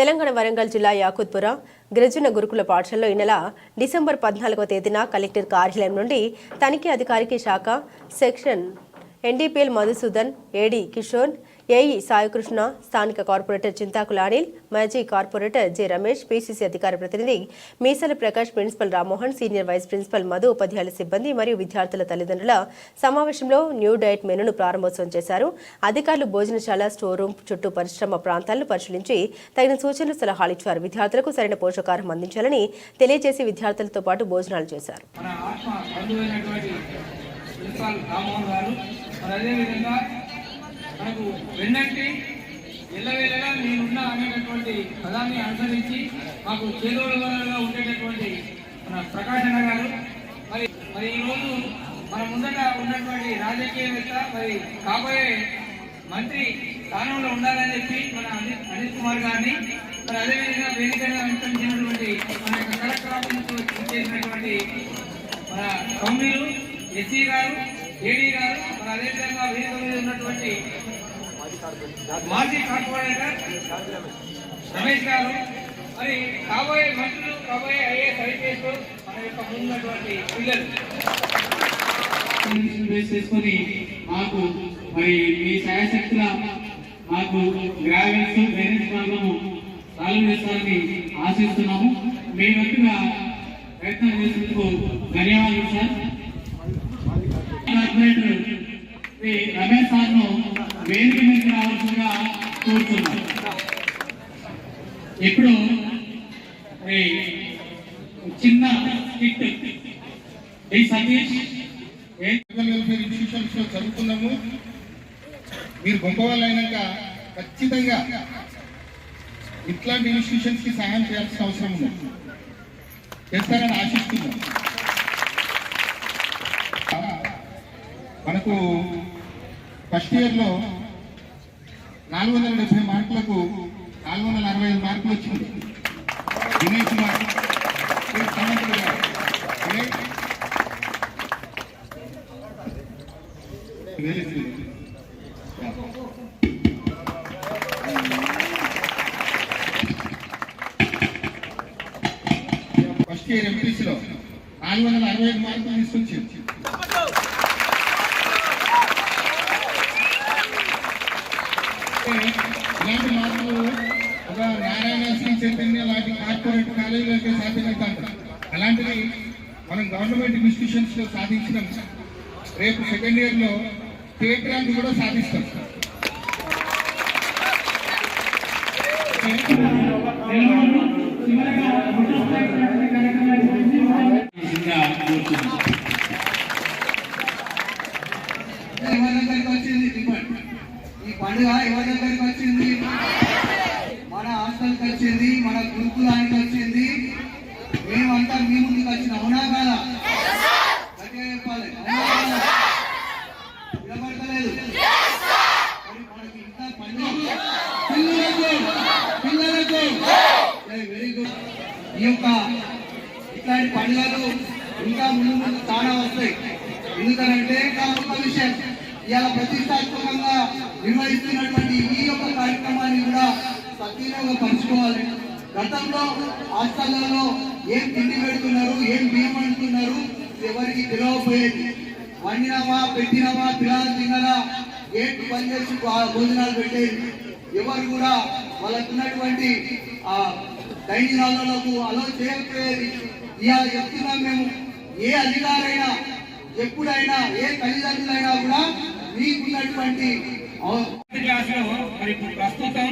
తెలంగాణ వరంగల్ జిల్లా యాకుత్పుర గిరిజన గురుకుల పాఠశాలలో ఈ నెల డిసెంబర్ పద్నాలుగవ తేదీన కలెక్టర్ కార్యాలయం నుండి తనిఖీ అధికారికి శాఖ section NDPL Madhusudan AD Kishore AE Saikrishna స్థానిక కార్పొరేటర్ చింతాకుల అనిల్ మాజీ కార్పొరేటర్ జె రమేష్ పీసీసీ అధికార ప్రతినిధి Meesala Prakash principal Rammohan senior vice principal Madhu ఉపాధ్యాయుల సిబ్బంది మరియు విద్యార్థుల తల్లిదండ్రుల సమావేశంలో న్యూ డైట్ మెనూను ప్రారంభోత్సవం చేశారు. అధికారులు భోజనశాల స్టోర్ రూమ్ చుట్టూ పరిశ్రమ ప్రాంతాలను పరిశీలించి తగిన సూచనలు సలహాలు ఇచ్చారు. విద్యార్థులకు సరైన పోషకాహారం అందించాలని తెలియజేసి విద్యార్థులతో పాటు భోజనాలు చేశారు మన ఆత్మ బంధువైనటువంటి ప్రిన్సిపాల్ రామ్మోహన్ గారు మరి అదేవిధంగా మనకు వెన్నంటి ఎల్లవేళలా నేనున్నా అనేటటువంటి పదాన్ని అనుసరించి మాకు చేదోడుగా ఉండేటటువంటి మన ప్రకాష్ గారు. మరి మరి ఈరోజు మన ముందట ఉన్నటువంటి రాజకీయవేత్త మరి కాబోయే మంత్రి స్థానంలో ఉండాలని చెప్పి మన అనిల్ కుమార్ గారిని మరి అదేవిధంగా వేదికగా వెంటనేటువంటి మన యొక్క కలెక్టర్ ఆఫీస్ చేసినటువంటి మన కౌన్సిలు ఎస్సీ గారు ఏడీ గారు మరి అదేవిధంగా వేదిక మీద ఉన్నటువంటి మాజీ కార్పొరేటర్ రమేష్ గారు మరి కాబోయే మంత్రులు కాబోయే ఐఏఎస్ ఐపీఎస్ మన యొక్క ముందున్నటువంటి పిల్లలు. బేస్ చేసుకొని మాకు మరి మీ శాయశక్తుల మాకు గ్రావెల్స్ డ్రైనేజ్ ప్రాబ్లము సాల్వ్ చేస్తారని ఆశిస్తున్నాము. మీ వంతుగా ప్రయత్నం చేసినందుకు ధన్యవాదాలు సార్ కార్పొరేటర్ రమేష్ సార్ను వేదిక మీద రావాల్సిందిగా కోరుతున్నాం ఇప్పుడు చిన్న స్కిట్ ఈ సతీష్ వెల్ఫేర్ ఇన్స్టిట్యూషన్స్లో చదువుకున్నాము. మీరు గొప్పవాళ్ళు అయినాక ఖచ్చితంగా ఇట్లాంటి ఇన్స్టిట్యూషన్స్కి సహాయం చేయాల్సిన అవసరం ఉంది. చేస్తారని ఆశిస్తున్నాం. మనకు ఫస్ట్ ఇయర్లో నాలుగు వందల డెబ్బై మార్కులకు నాలుగు వందల అరవై ఐదు మార్కులు వచ్చింది. దినేష్ కుమార్ సమంతుడు గారు. ఫస్ట్ ఇయర్ ఎంపీసీలో నాలుగు వందల అరవై ఐదు మార్కులు తీసుకొచ్చింది ఇలాంటి మార్కులు ఒక నారాయణ శ్రీ చైతన్య లాంటి కార్పొరేట్ కాలేజీలకే సాధ్యమవుతాయి అలాంటిది మనం గవర్నమెంట్ ఇన్స్టిట్యూషన్స్లో సాధించినాం. రేపు సెకండ్ ఇయర్లో స్టేట్ ర్యాంక్ కూడా సాధిస్తాం. సార్ దగ్గరికి వచ్చింది డిమాండ్ ఈ పండుగ ఎవరి దగ్గరికి వచ్చింది? మన హాస్టల్కి వచ్చింది మన గురుకులానికి వచ్చింది. మేమంతా మీ ముందుకు వచ్చిన. అవునా కాదా? గట్టిగా చెప్పాలి. అవునా మనకి ఇంకా పండుగ పిల్లలకు వెరీ గుడ్ ఈ యొక్క ఇట్లాంటి పండుగలు ఇంకా ముందు ముందు చాలా వస్తాయి. ఎందుకంటే ఇంకా ఒక విషయం. ఇలా ప్రతిష్టాత్మకంగా నిర్వహిస్తున్నటువంటి ఈ యొక్క కార్యక్రమాన్ని కూడా సద్వినియోగపరచుకోవాలి గతంలో హాస్టళ్ళలో ఏం తిండి పెడుతున్నారు ఏం బియ్యం అంటున్నారు ఎవరికి తెలియకపోయేది వండినామా పెట్టినామా పిల్లలు తిన్నారా ఏంటి పని చేసి భోజనాలు పెట్టేది. ఎవరు కూడా వాళ్ళకున్నటువంటి ఆ దైన్యాలకు అలో చేయకపోయేది. ఇలా చెప్తున్నాం మేము ఏ అధికారైనా ఎప్పుడైనా ఏ తల్లిదండ్రులైనా కూడా మీకున్నటువంటి క్లాసులో మరి ఇప్పుడు ప్రస్తుతం